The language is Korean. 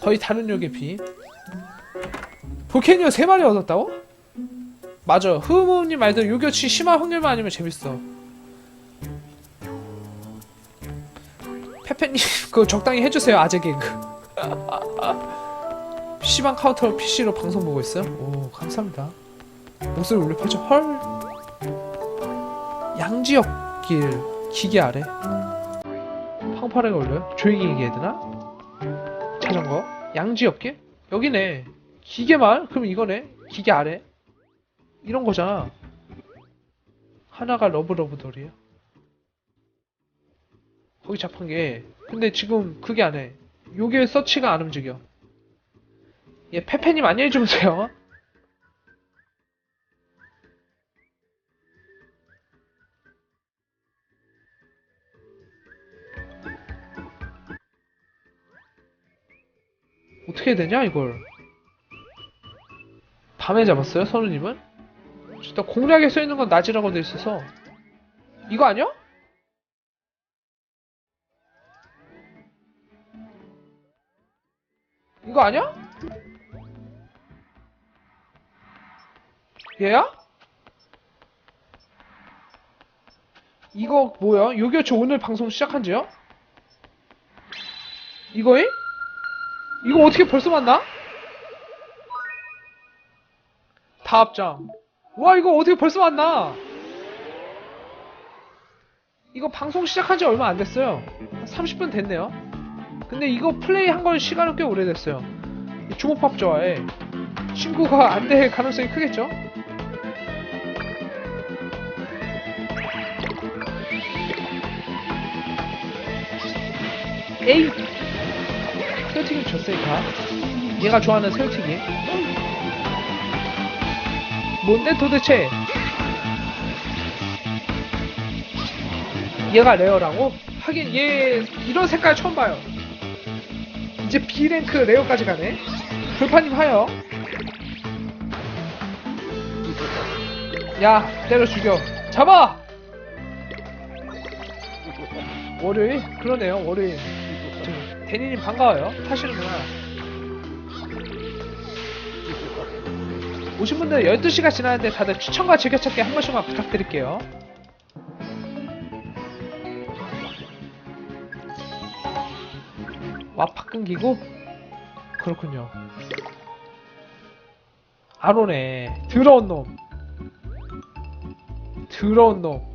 거의 다른 역의 비 볼케니오 3마리 얻었다고? 맞아 흐무님 말대로 요격치 심한 확률만 아니면 재밌어 페페님 그거 적당히 해주세요 아재 개그 PC방 카운터 PC로 방송 보고 있어요? 오 감사합니다 목소리 울려 퍼져 헐 양지역 길 기계 아래 팡파레가 울려요? 조용히 얘기해야 되나? 자전거? 양지역 길? 여기네. 기계 말? 그럼 이거네. 기계 아래? 이런 거잖아. 하나가 러브러브돌이에요. 거기 자판기 근데 지금 그게 안 해. 요게 서치가 안 움직여. 예 페페님 안녕히 주무세요 어떻게 되냐 이걸 밤에 잡았어요 선우님은? 일단 공략에 써있는 건 낮이라고 돼 있어서 이거 아니야? 이거 아니야? 얘야? 이거 뭐야? 요교초 오늘 방송 시작한 지요? 이거임? 이거 어떻게 벌써 만나? 다 합장. 와 이거 어떻게 벌써 만나? 이거 방송 시작한 지 얼마 안 됐어요. 한 30분 됐네요. 근데 이거 플레이 한 건 시간은 꽤 오래됐어요. 이 주먹밥 좋아해. 친구가 안 될 가능성이 크겠죠? 에이! 새우튀김 줬으니까. 얘가 좋아하는 새우튀김. 뭔데 도대체? 얘가 레어라고? 하긴 얘 이런 색깔 처음 봐요. 이제 B랭크 레어까지 가네. 불파님 하여. 야 때려 죽여. 잡아. 월요일? 그러네요 월요일. 저, 대니님 반가워요. 타시는구나. 오신 분들 12시가 지났는데 다들 추천과 즐겨찾기 한 번씩만 부탁드릴게요. 와파 끊기고? 그렇군요. 안 오네. 더러운 놈. 더러운 놈.